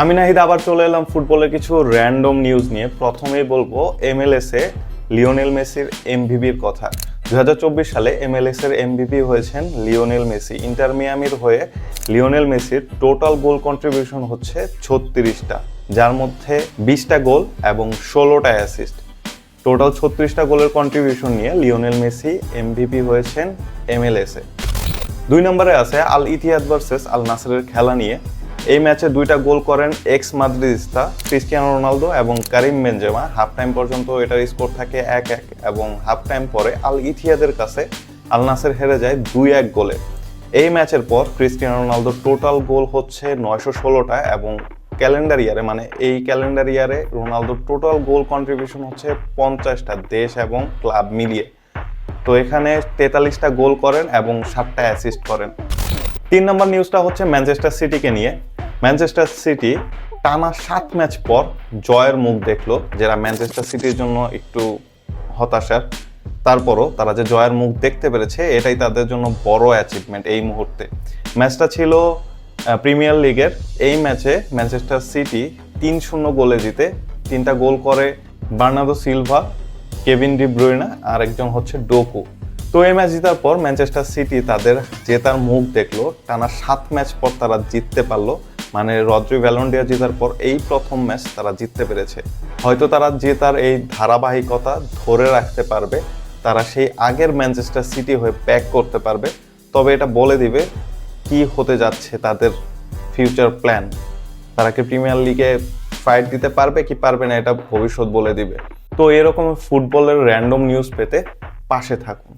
আমি নাহিদ, আবার চলে এলাম ফুটবলের কিছু র্যান্ডম নিউজ নিয়ে। প্রথমেই বলব এমএলএস লিওনেল মেসির এমভিপির কথা। দু হাজার চব্বিশ সালে এমএলএস এর এমভিপি হয়েছেন লিওনেল মেসি। ইন্টার মিয়ামির হয়ে লিওনেল মেসির টোটাল গোল কন্ট্রিবিউশন হচ্ছে ছত্রিশটা, যার মধ্যে বিশটা গোল এবং ষোলোটা অ্যাসিস্ট টোটাল ছত্রিশটা গোলের কন্ট্রিবিউশন নিয়ে লিওনেল মেসি এমভিপি হয়েছেন এমএলএস দুই নম্বরে আছে আল ইতিহাদ ভার্সেস আল নাসেরের খেলা নিয়ে। এই ম্যাচে দুইটা গোল করেন এক্স মাদ্রিদিস্তা, ক্রিস্টিয়ানো রোনালদো এবং কারিম বেনজেমা। হাফ টাইম পর্যন্ত এটার স্কোর থাকে এক এক এবং হাফ টাইম পরে আল ইথিয়াদের কাছে আল নাসের হেরে যায় দুই এক গোলে। এই ম্যাচের পর ক্রিস্টিয়ানো রোনালদোর টোটাল গোল হচ্ছে নয়শো ষোলোটা এবং ক্যালেন্ডার ইয়ারে মানে এই ক্যালেন্ডার ইয়ারে রোনালদোর টোটাল গোল কন্ট্রিবিউশন হচ্ছে পঞ্চাশটা দেশ এবং ক্লাব মিলিয়ে। তো এখানে তেতাল্লিশটা গোল করেন এবং সাতটা অ্যাসিস্ট করেন। তিন নম্বর নিউজটা হচ্ছে ম্যানচেস্টার সিটিকে নিয়ে। ম্যানচেস্টার সিটি টানা সাত ম্যাচ পর জয়ের মুখ দেখল যারা ম্যানচেস্টার সিটির জন্য একটু হতাশার। তারপরও তারা যে জয়ের মুখ দেখতে পেরেছে, এটাই তাদের জন্য বড় অ্যাচিভমেন্ট এই মুহূর্তে। ম্যাচটা ছিল প্রিমিয়ার লিগের এই ম্যাচে ম্যানচেস্টার সিটি তিন শূন্য গোলে জিতে তিনটা গোল করে Bernardo Silva Kevin De Bruyne আর একজন হচ্ছে ডোকু তো এই ম্যাচ জেতার পর ম্যানচেস্টার সিটি তাদের জেতার মুখ দেখল, টানা সাত ম্যাচ পর তারা জিততে পারল। মানে রদ্রি ভ্যালন্ডিয়া জেতার পর এই প্রথম ম্যাচ তারা জিততে পেরেছে। হয়তো তারা জেতার এই ধারাবাহিকতা ধরে রাখতে পারবে, তারা সেই আগের ম্যানচেস্টার সিটি হয়ে ব্যাক করতে পারবে, তবে এটা বলে দিবে কি হতে যাচ্ছে তাদের ফিউচার প্ল্যান। তারা কি প্রিমিয়ার লিগে ফাইট দিতে পারবে কি পারবে না এটা ভবিষ্যৎ বলে দিবে। তো এরকম ফুটবলের র্যান্ডম নিউজ পেতে পাশে থাকুন।